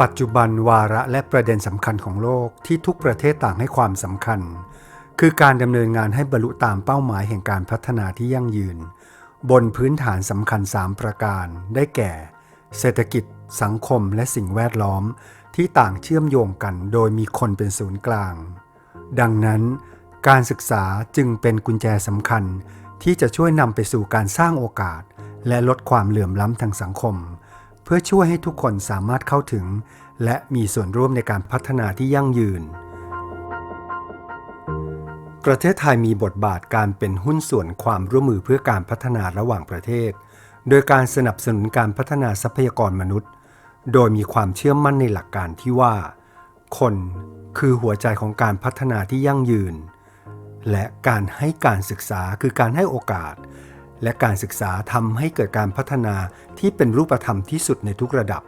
ปัจจุบันวาระและประเด็นสำคัญของโลกที่ทุกประเทศต่างให้ความสำคัญ คือการดำเนินงานให้บรรลุตามเป้าหมายแห่งการพัฒนาที่ยั่งยืน บนพื้นฐานสำคัญ 3 ประการ ได้แก่ เศรษฐกิจ สังคม และสิ่งแวดล้อม ที่ต่างเชื่อมโยงกันโดยมีคนเป็นศูนย์กลาง ดังนั้น การศึกษาจึงเป็นกุญแจสำคัญ ที่จะช่วยนำไปสู่การสร้างโอกาส และลดความเหลื่อมล้ำทางสังคม พื่อช่วยให้ทุกคนสามารถเข้าถึง และมีส่วนร่วมในการพัฒนาที่ยั่งยืน ประเทศไทยมีบทบาทการเป็นหุ้นส่วนความร่วมมือเพื่อการพัฒนาระหว่างประเทศ โดยการสนับสนุนการพัฒนาทรัพยากรมนุษย์ โดยมีความเชื่อมั่นในหลักการที่ว่า คนคือหัวใจของการพัฒนาที่ยั่งยืน และการให้การศึกษาคือการให้โอกาส และการศึกษาทำให้เกิดการพัฒนาที่เป็นรูปธรรมที่สุดในทุกระดับ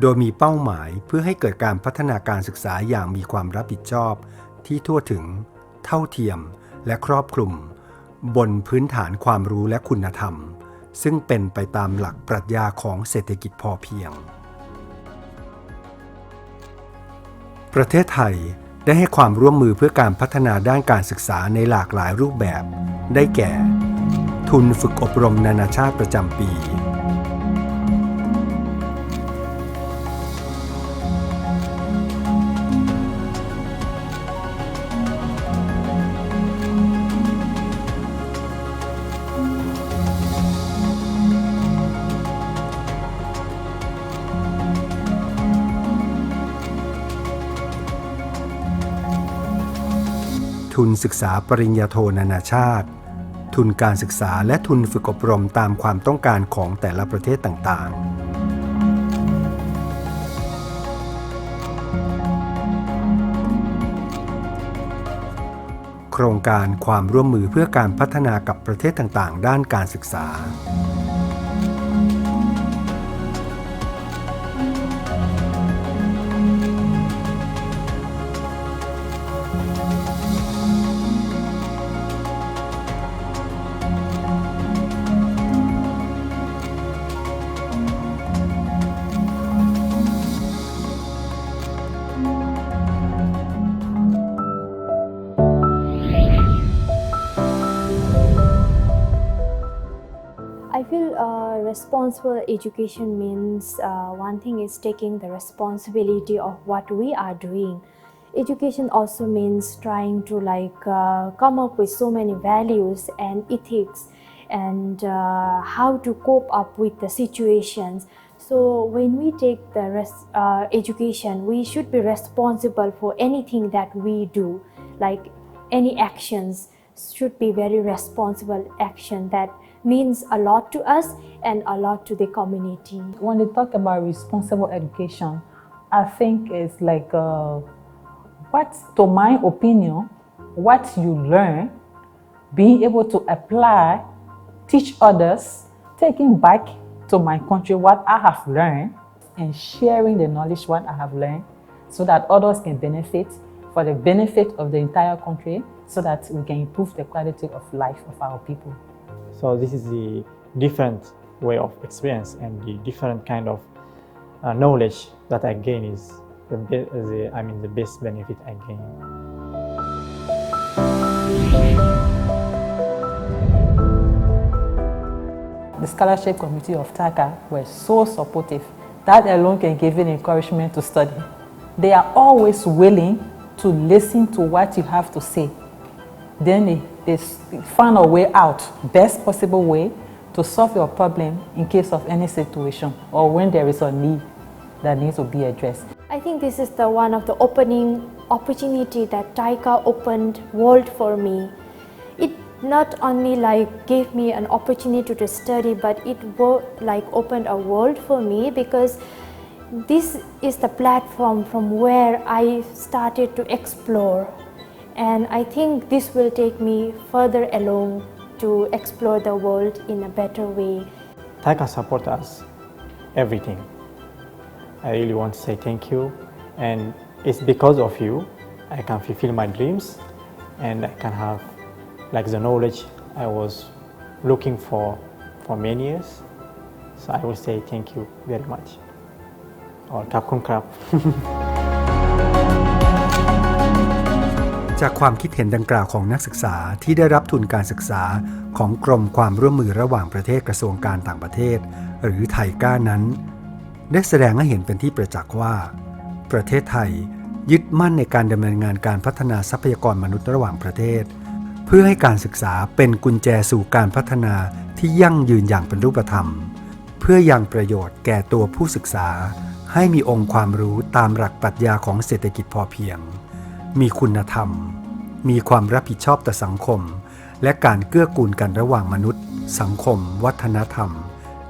โดยมีเป้าหมายเพื่อให้เกิดการพัฒนาการศึกษาอย่างมีความรับผิดชอบ ที่ทั่วถึง เท่าเทียม และครอบคลุม บนพื้นฐานความรู้และคุณธรรม ซึ่งเป็นไปตามหลักปรัชญาของเศรษฐกิจพอเพียง ประเทศไทยได้ให้ความร่วมมือเพื่อการพัฒนาด้านการศึกษาในหลากหลายรูปแบบ ได้แก่ ทุนฝึกอบรมนานาชาติประจำปี ทุนศึกษาปริญญาโทนานาชาติ ทุนการศึกษาและทุนฝึกอบรมตามความต้องการของแต่ละประเทศต่างๆโครงการความร่วมมือเพื่อการพัฒนากับประเทศต่าง ๆ ด้านการศึกษา uh, responsible education means uh, one thing is taking the responsibility of what we are doing. Education also means trying to like uh, come up with so many values and ethics and uh, how to cope up with the situations. So when we take the res- uh, education, we should be responsible for anything that we do, like any actions should be very responsible action that means a lot to us and a lot to the community. When they talk about responsible education, I think it's like uh, what, to my opinion, what you learn, being able to apply, teach others, taking back to my country what I have learned, and sharing the knowledge what I have learned, so that others can benefit for the benefit of the entire country, so that we can improve the quality of life of our people. So this is the different way of experience and the different kind of uh, knowledge that I gain is the, be- the I mean the best benefit I gain. The scholarship committee of TACA were so supportive. That alone can give you encouragement to study. They are always willing to listen to what you have to say. Then they, find a way out, best possible way to solve your problem in case of any situation or when there is a need that needs to be addressed. I think this is the one of the opening opportunity that Taika opened world for me. It not only like gave me an opportunity to study, but it like opened a world for me because this is the platform from where I started to explore. And I think this will take me further along to explore the world in a better way. Taika support us everything. I really want to say thank you and it's because of you I can fulfill my dreams and I can have like the knowledge I was looking for for many years. So I will say thank you very much. อ๋อครับคุณครับ จากความคิดเห็นดังกล่าวของนักศึกษาที่ได้รับทุนการศึกษาของกรมความร่วมมือระหว่างประเทศกระทรวงการต่างประเทศ หรือไทยก้านั้น ได้แสดงให้เห็นเป็นที่ประจักษ์ว่า ประเทศไทยยึดมั่นในการดำเนินงานการพัฒนาทรัพยากรมนุษย์ระหว่างประเทศ เพื่อให้การศึกษาเป็นกุญแจสู่การพัฒนาที่ยั่งยืนอย่างเป็นรูปธรรม เพื่อยังประโยชน์แก่ตัวผู้ศึกษา ให้มีองค์ความรู้ตามหลักปรัชญาของเศรษฐกิจพอเพียง มีคุณธรรม มีความรับผิดชอบต่อสังคม และการเกื้อกูลกันระหว่างมนุษย์ สังคม วัฒนธรรม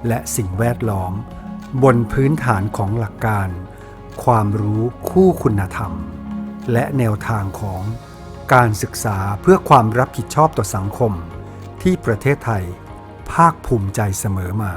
และสิ่งแวดล้อม บนพื้นฐานของหลักการ ความรู้คู่คุณธรรม และแนวทางของการศึกษาเพื่อความรับผิดชอบต่อสังคม ที่ประเทศไทย ภาคภูมิใจเสมอมา